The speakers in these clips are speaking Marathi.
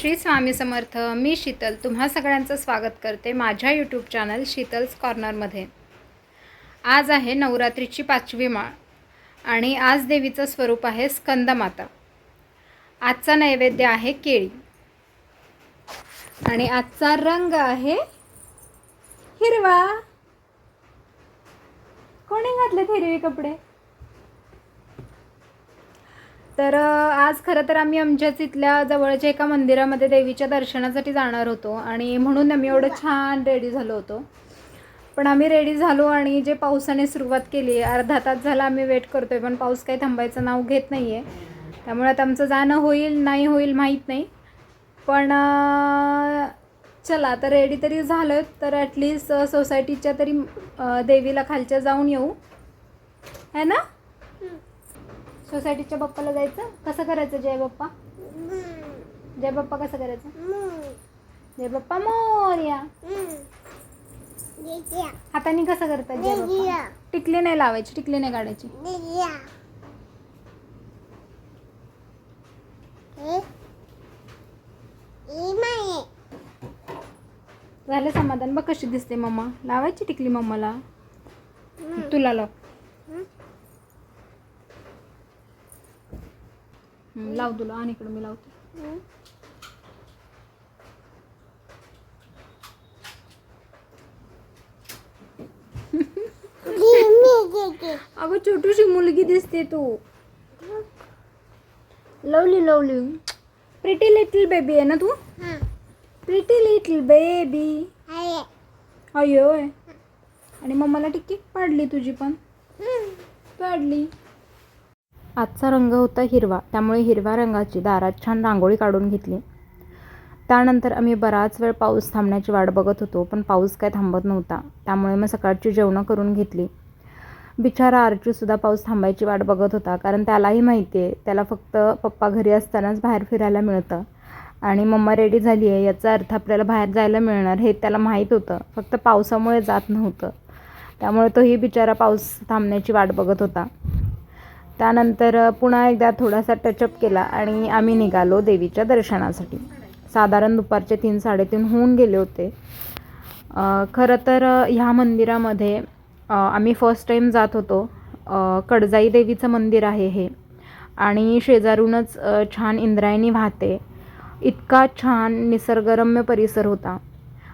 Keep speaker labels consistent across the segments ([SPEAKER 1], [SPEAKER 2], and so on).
[SPEAKER 1] श्री स्वामी समर्थ मी शीतल तुम्हा सगळ्यांचं स्वागत करते माझ्या यूट्यूब चॅनल शीतल्स कॉर्नरमध्ये आज आहे नवरात्रीची पाचवी माळ आणि आज देवीचं स्वरूप आहे स्कंदमाता. आजचा नैवेद्य आहे केळी. आणि आजचा रंग आहे हिरवा. कोणी घातलेत हिरवे कपडे? तर आज खरं तर आम्ही आमच्याच इथल्या जवळच्या एका मंदिरामध्ये देवीच्या दर्शनासाठी जाणार होतो आणि म्हणून आम्ही एवढं छान रेडी झालो होतो. पण आम्ही रेडी झालो आणि जे पावसाने सुरुवात केली अर्धा तास झाला आम्ही वेट करतोय पण पाऊस काही थांबायचं नाव घेत नाही आहे त्यामुळे आता आमचं जाणं होईल नाही होईल माहीत नाही. पण चला आता रेडी तरी झालं तर ॲटलिस्ट सोसायटीच्या तरी देवीला खालच्या जाऊन येऊ. है ना? सोसायटीच्या बाप्पाला जायचं? कसं करायचं जय बाप्पा? जय बाप्पा कसं करायचं? जय बाप्पा मोर्या हाताने कसं करतात जय बाप्पा? टिकली नाही लावायची टिकली नाही काढायची. झालं समाधान. बघ कशी दिसते मम्मा लावायची टिकली मम्माला तुला लाव. लाव तुला आणि इकडं मी लावते. अगं छोटूशी मुलगी दिसते तू. Lovely lovely pretty little baby आहे ना तू? प्रिटी लिटिल बेबी अयोय आणि मम्माला टिक्की पाडली तुझी पण. पाडली. आजचा रंग होता हिरवा त्यामुळे हिरव्या रंगाची दारात छान रांगोळी काढून घेतली. त्यानंतर आम्ही बराच वेळ पाऊस थांबण्याची वाट बघत होतो पण पाऊस काय थांबत नव्हता त्यामुळे मग सकाळची जेवणं करून घेतली. बिचारा आरचीसुद्धा पाऊस थांबायची वाट बघत होता कारण त्यालाही माहिती आहे त्याला फक्त पप्पा घरी असतानाच बाहेर फिरायला मिळतं. आणि मम्मा रेडी झाली आहे याचा अर्थ आपल्याला बाहेर जायला मिळणार हे त्याला माहीत होतं फक्त पावसामुळे जात नव्हतं. त्यामुळे तोही बिचारा पाऊस थांबण्याची वाट बघत होता. त्यानंतर पुन्हा एकदा थोडासा टचअप केला आणि आम्ही निघालो देवीच्या दर्शनासाठी. साधारण दुपारचे तीन साडेतीन होऊन गेले होते. खरं तर ह्या मंदिरामध्ये आम्ही फर्स्ट टाईम जात होतो. कडजाई देवीचं मंदिर आहे हे. आणि शेजारूनच छान इंद्रायणी वाहते. इतका छान निसर्गरम्य परिसर होता.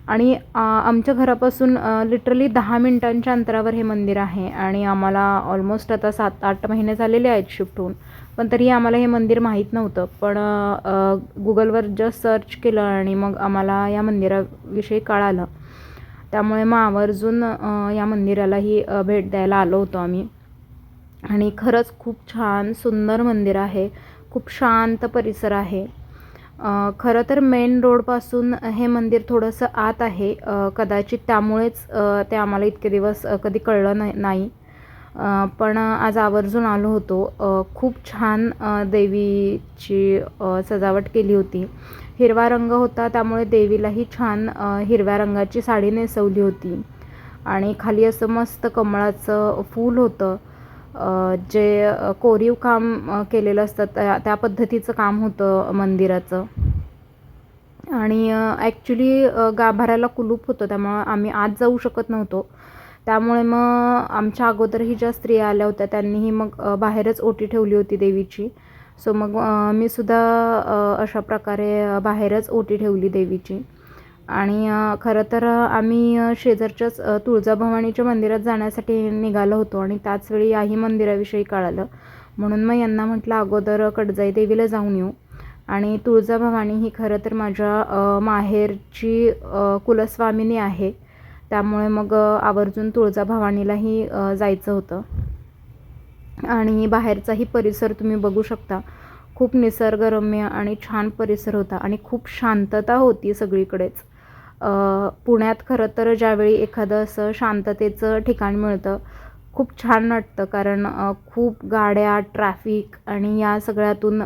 [SPEAKER 1] आणि आमच्या घरापासून लिटरली दहा मिनटांच्या अंतरावर हे मंदिर आहे आणि आम्हाला ऑलमोस्ट आता सात आठ महिने झालेले आहेत शिफ्ट होऊन. पण तरी आम्हाला हे मंदिर माहीत नव्हतं. पण गुगलवर जस्ट सर्च केलं आणि मग आम्हाला या मंदिराविषयी कळालं. त्यामुळे मग आवर्जून या मंदिरालाही भेट द्यायला आलो होतो आम्ही. आणि खरंच खूप छान सुंदर मंदिर आहे. खूप शांत परिसर आहे. खरं तर मेन रोडपासून हे मंदिर थोडंसं आत आहे. कदाचित त्यामुळेच ते आम्हाला इतके दिवस कधी कळलं नाही नाही. पण आज आवर्जून आलो होतो. खूप छान देवीची सजावट केली होती. हिरवा रंग होता त्यामुळे देवीलाही छान हिरव्या रंगाची साडी नेसवली होती. आणि खाली असं मस्त कमळाचं फूल होतं. जे कोरीव काम केलेलं असतं त्या त्या पद्धतीचं काम होतं मंदिराचं. आणि ॲक्च्युली गाभाऱ्याला कुलूप होतं त्यामुळं आम्ही आत जाऊ शकत नव्हतो. त्यामुळे मग आमच्या अगोदरही ज्या स्त्रिया आल्या होत्या त्यांनीही मग बाहेरच ओटी ठेवली होती देवीची. सो मग मी सुद्धा अशा प्रकारे बाहेरच ओटी ठेवली देवीची. आणि खरं तर आम्ही शेजारच्याच तुळजाभवानीच्या मंदिरात जाण्यासाठी निघालो होतो आणि त्याचवेळी याही मंदिराविषयी कळालं. म्हणून मग यांना म्हटलं अगोदर कडजाई देवीला जाऊन येऊ. आणि तुळजाभवानी ही खरं तर माझ्या माहेरची कुलस्वामिनी आहे. त्यामुळे मग आवर्जून तुळजाभवानीलाही जायचं होतं. आणि बाहेरचाही परिसर तुम्ही बघू शकता. खूप निसर्गरम्य आणि छान परिसर होता आणि खूप शांतता होती सगळीकडेच. पुण्यात खरं तर ज्यावेळी एखादं असं शांततेचं ठिकाण मिळतं खूप छान वाटतं. कारण खूप गाड्या ट्रॅफिक आणि या सगळ्यातून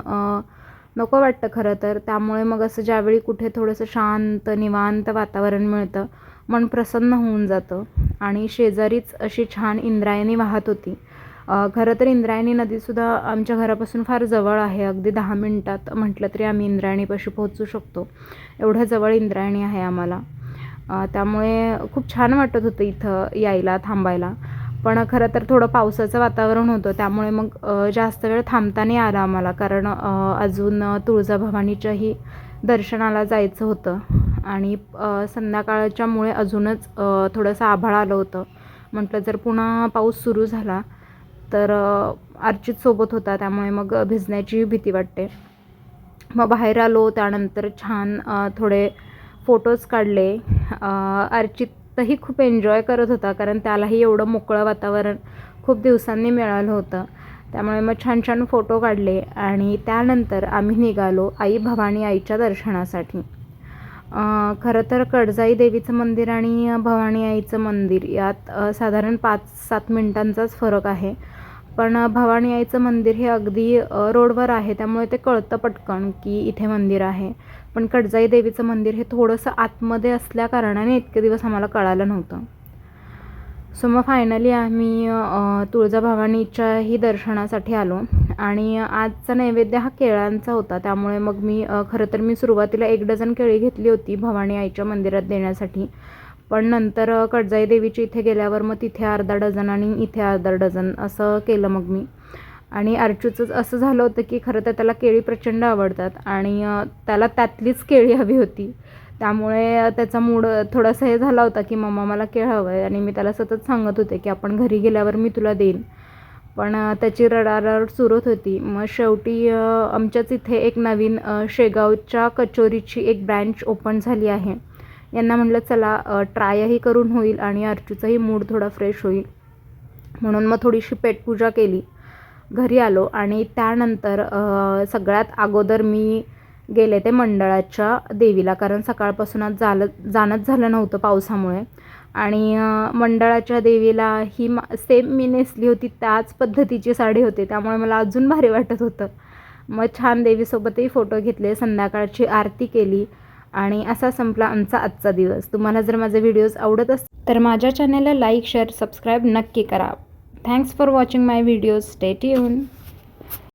[SPEAKER 1] नको वाटतं खरं तर. त्यामुळे मग असं ज्यावेळी कुठे थोडंसं शांत निवांत वातावरण मिळतं मन प्रसन्न होऊन जातं. आणि शेजारीच अशी छान इंद्रायणी वाहत होती. खरं तर इंद्रायणी नदीसुद्धा आमच्या घरापासून फार जवळ आहे. अगदी दहा मिनटात म्हटलं तरी आम्ही इंद्रायणीपाशी पोहोचू शकतो. एवढ्या जवळ इंद्रायणी आहे आम्हाला. त्यामुळे खूप छान वाटत होतं इथं यायला थांबायला. पण खरं तर थोडं पावसाचं वातावरण होतं. त्यामुळे मग जास्त वेळ थांबता नाही आलं आम्हाला. कारण अजून तुळजाभवानीच्याही दर्शनाला जायचं होतं. आणि संध्याकाळच्यामुळे अजूनच थोडंसं आभाळ आलं होतं. म्हटलं जर पुन्हा पाऊस सुरू झाला तर अ, अर्चित सोबत होता त्यामुळे मग भिजण्याची भीती वाटते. मग बाहेर आलो त्यानंतर छान थोडे फोटोज काढले. अर्चितही खूप एन्जॉय करत होता कारण त्यालाही एवढं मोकळं वातावरण खूप दिवसांनी मिळालं होतं. त्यामुळे मग छान छान फोटो काढले आणि त्यानंतर आम्ही निघालो आई भवानी आईच्या दर्शनासाठी. खरं तर कडजाई देवीचं मंदिर आणि भवानी आईचं मंदिर यात साधारण पाच सात मिनटांचाच फरक आहे. पण भवानी आईचं मंदिर हे अगदी रोडवर आहे. त्यामुळे ते कळतं पटकन की इथे मंदिर आहे. पण कडजाई देवीचं मंदिर हे थोडंसं आतमध्ये असल्या कारणाने इतके दिवस आम्हाला कळालं नव्हतं. सो मग फायनली आम्ही तुळजाभवानीच्याही दर्शनासाठी आलो. आणि आजचा नैवेद्य हा केळांचा होता. त्यामुळे मग मी खरं तर मी सुरुवातीला एक डझन केळी घेतली होती भवानी आईच्या मंदिरात देण्यासाठी. पण नंतर कडजाई देवीच्या इथे गेल्यावर मग तिथे अर्धा डझन आणि इथे अर्धा डझन असं केलं मग मी. आणि अर्चूचं असं झालं होतं की खरं तर त्याला केळी प्रचंड आवडतात आणि त्याला त्यातलीच केळी हवी होती. त्यामुळे त्याचा मूड थोडासा हे झाला होता की मम्मा मला केळ हवं आहे आणि मी त्याला सतत सांगत होते की आपण घरी गेल्यावर मी तुला देईन. पण त्याची रडारड सुरत होती मग शेवटी आमच्याच इथे एक नवीन शेगावच्या कचोरीची एक ब्रँच ओपन झाली आहे. यांना म्हटलं चला ट्रायही करून होईल आणि अर्चूचाही मूड थोडा फ्रेश होईल. म्हणून मग थोडीशी पेटपूजा केली. घरी आलो आणि त्यानंतर सगळ्यात अगोदर मी गेले ते मंडळाच्या देवीला कारण सकाळपासून आज झालं जाणंच झालं नव्हतं पावसामुळे. आणि मंडळाच्या देवीला ही मा सेम मी नेसली होती त्याच पद्धतीची साडी होती त्यामुळे मला अजून भारी वाटत होतं. मग छान देवीसोबतही फोटो घेतले संध्याकाळची आरती केली. आणि असा संपला आमचा आजचा दिवस. तुम्हाला जर माझे व्हिडिओज आवडत असतील तर माझ्या चॅनलला लाईक शेअर सबस्क्राईब नक्की करा. Thanks for watching my videos stay tune